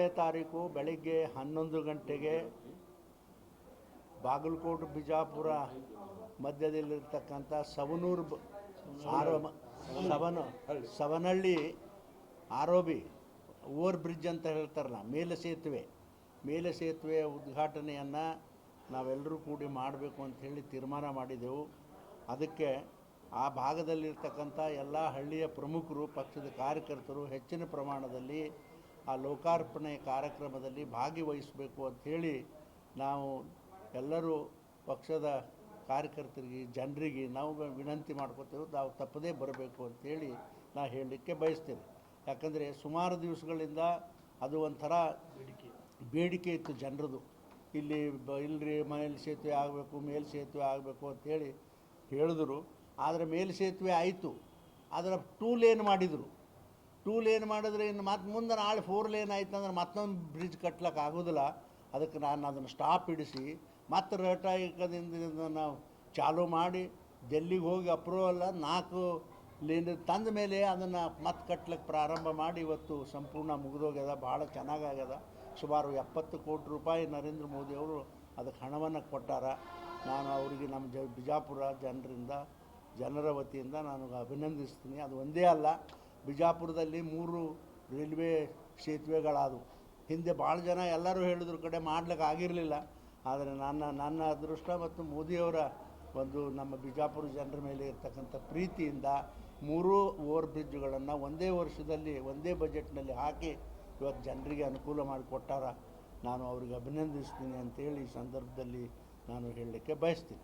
ಹದಿನೇಳನೇ ತಾರೀಕು ಬೆಳಗ್ಗೆ ಹನ್ನೊಂದು ಗಂಟೆಗೆ ಬಾಗಲಕೋಟೆ, ಬಿಜಾಪುರ ಮಧ್ಯದಲ್ಲಿರ್ತಕ್ಕಂಥ ಸವನೂರು ಆರೋ ಸವನ, ಸವನಹಳ್ಳಿ ಆರೋಬಿ ಓವರ್ ಬ್ರಿಡ್ಜ್ ಅಂತ ಹೇಳ್ತಾರಲ್ಲ, ಮೇಲೆ ಸೇತುವೆ. ಮೇಲೆ ಸೇತುವೆ ಉದ್ಘಾಟನೆಯನ್ನು ನಾವೆಲ್ಲರೂ ಕೂಡಿ ಮಾಡಬೇಕು ಅಂತ ಹೇಳಿ ತೀರ್ಮಾನ ಮಾಡಿದೆವು. ಅದಕ್ಕೆ ಆ ಭಾಗದಲ್ಲಿರ್ತಕ್ಕಂಥ ಎಲ್ಲ ಹಳ್ಳಿಯ ಪ್ರಮುಖರು, ಪಕ್ಷದ ಕಾರ್ಯಕರ್ತರು ಹೆಚ್ಚಿನ ಪ್ರಮಾಣದಲ್ಲಿ ಆ ಲೋಕಾರ್ಪಣೆ ಕಾರ್ಯಕ್ರಮದಲ್ಲಿ ಭಾಗಿವಹಿಸಬೇಕು ಅಂಥೇಳಿ ನಾವು ಎಲ್ಲರೂ ಪಕ್ಷದ ಕಾರ್ಯಕರ್ತರಿಗೆ, ಜನರಿಗೆ ನಾವು ವಿನಂತಿ ಮಾಡ್ಕೋತೇವೆ, ನಾವು ತಪ್ಪದೇ ಬರಬೇಕು ಅಂಥೇಳಿ ನಾ ಹೇಳಲಿಕ್ಕೆ ಬಯಸ್ತೇನೆ. ಯಾಕಂದರೆ ಸುಮಾರು ದಿವಸಗಳಿಂದ ಅದು ಒಂಥರ ಬೇಡಿಕೆ ಬೇಡಿಕೆ ಇತ್ತು ಜನರದು. ಇಲ್ಲಿ ಬ, ಇಲ್ರಿ ಮನೇಲಿ ಸೇತುವೆ ಆಗಬೇಕು, ಮೇಲ್ ಸೇತುವೆ ಆಗಬೇಕು ಅಂಥೇಳಿ ಹೇಳಿದ್ರು. ಆದರೆ ಮೇಲ್ ಸೇತುವೆ ಆಯಿತು. ಅದರ ಟೂ ಲೇನ್ ಮಾಡಿದರು? ಟೂ ಲೇನ್ ಮಾಡಿದ್ರೆ ಇನ್ನು ಮತ್ತೆ ಮುಂದೆ ನಾಳೆ ಫೋರ್ ಲೇನ್ ಆಯ್ತು ಅಂದ್ರೆ ಮತ್ತೊಂದು ಬ್ರಿಡ್ಜ್ ಕಟ್ಲಿಕ್ಕೆ ಆಗೋದಿಲ್ಲ. ಅದಕ್ಕೆ ನಾನು ಅದನ್ನು ಸ್ಟಾಪ್ ಇಡಿಸಿ, ಮತ್ತೆ ರಟಾಯಿಕದಿಂದ ನಾವು ಚಾಲೂ ಮಾಡಿ ಡೆಲ್ಲಿಗೆ ಹೋಗಿ ಅಪ್ರೂವಲ್ಲ ನಾಲ್ಕು ಲೇನ್ ತಂದ ಮೇಲೆ ಅದನ್ನು ಮತ್ತೆ ಕಟ್ಲಿಕ್ಕೆ ಪ್ರಾರಂಭ ಮಾಡಿ ಇವತ್ತು ಸಂಪೂರ್ಣ ಮುಗಿದೋಗ್ಯದ, ಭಾಳ ಚೆನ್ನಾಗಾಗ್ಯದ. ಸುಮಾರು ಎಪ್ಪತ್ತು ಕೋಟಿ ರೂಪಾಯಿ ನರೇಂದ್ರ ಮೋದಿಯವರು ಅದಕ್ಕೆ ಹಣವನ್ನು ಕೊಟ್ಟಾರ. ನಾನು ಅವರಿಗೆ ನಮ್ಮ ಜ, ಬಿಜಾಪುರ ಜನರಿಂದ, ಜನರ ವತಿಯಿಂದ ನಾನು ಅಭಿನಂದಿಸ್ತೀನಿ. ಅದು ಒಂದೇ ಅಲ್ಲ ಬಿಜಾಪುರದಲ್ಲಿ ಮೂರು ರೈಲ್ವೆ ಸೇತುವೆಗಳಾದವು ಹಿಂದೆ ಭಾಳ ಜನ ಎಲ್ಲರೂ ಹೇಳಿದ್ರ, ಕಡೆ ಮಾಡ್ಲಿಕ್ಕೆ ಆಗಿರಲಿಲ್ಲ. ಆದರೆ ನನ್ನ ನನ್ನ ಅದೃಷ್ಟ ಮತ್ತು ಮೋದಿಯವರ ಒಂದು ನಮ್ಮ ಬಿಜಾಪುರ ಜನರ ಮೇಲೆ ಇರತಕ್ಕಂಥ ಪ್ರೀತಿಯಿಂದ ಮೂರೂ ಓವರ್ ಬ್ರಿಡ್ಜ್ಗಳನ್ನು ಒಂದೇ ವರ್ಷದಲ್ಲಿ, ಒಂದೇ ಬಜೆಟ್ನಲ್ಲಿ ಹಾಕಿ ಇವತ್ತು ಜನರಿಗೆ ಅನುಕೂಲ ಮಾಡಿಕೊಟ್ಟಾರ ನಾನು ಅವ್ರಿಗೆ ಅಭಿನಂದಿಸ್ತೀನಿ ಅಂತೇಳಿ ಈ ಸಂದರ್ಭದಲ್ಲಿ ನಾನು ಹೇಳಲಿಕ್ಕೆ ಬಯಸ್ತೀನಿ.